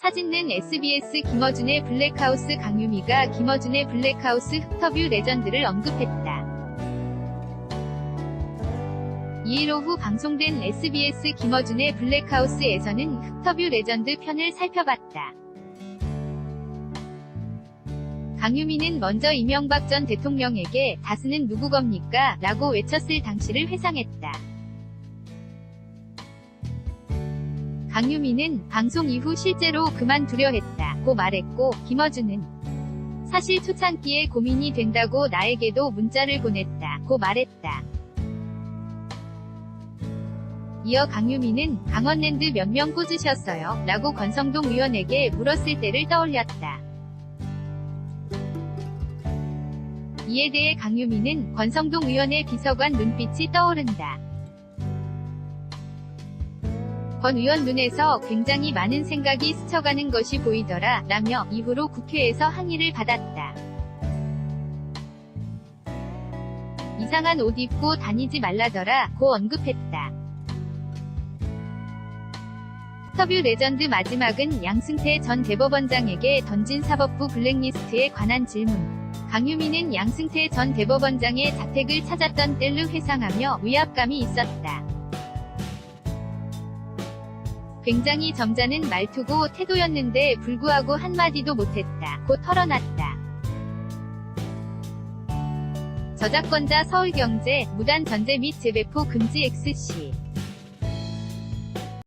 사진는 SBS 김어준의 블랙하우스 강유미가 김어준의 블랙하우스 흑터뷰 레전드를 언급했다. 2일 오후 방송된 SBS 김어준의 블랙하우스에서는 흑터뷰 레전드 편을 살펴봤다. 강유미는 먼저 이명박 전 대통령에게 다스는 누구 겁니까? 라고 외쳤을 당시를 회상했다. 강유미는 방송 이후 실제로 그만두려 했다고 말했고, 김어준은 사실 초창기에 고민이 된다고 나에게도 문자를 보냈다고 말했다. 이어 강유미는 강원랜드 몇 명 꽂으셨어요? 라고 권성동 의원에게 물었을 때를 떠올렸다. 이에 대해 강유미는 권성동 의원의 비서관 눈빛이 떠오른다. 권 의원 눈에서 굉장히 많은 생각이 스쳐가는 것이 보이더라 라며 이후로 국회에서 항의를 받았다. 이상한 옷 입고 다니지 말라더라 고 언급했다. 인터뷰 레전드 마지막은 양승태 전 대법원장에게 던진 사법부 블랙리스트에 관한 질문. 강유미는 양승태 전 대법원장의 자택을 찾았던 때를 회상하며 위압감이 있었다. 굉장히 점잖은 말투고 태도였는데 불구하고 한마디도 못했다. 고 털어놨다. 저작권자 서울경제 무단 전제 및 재배포 금지 XC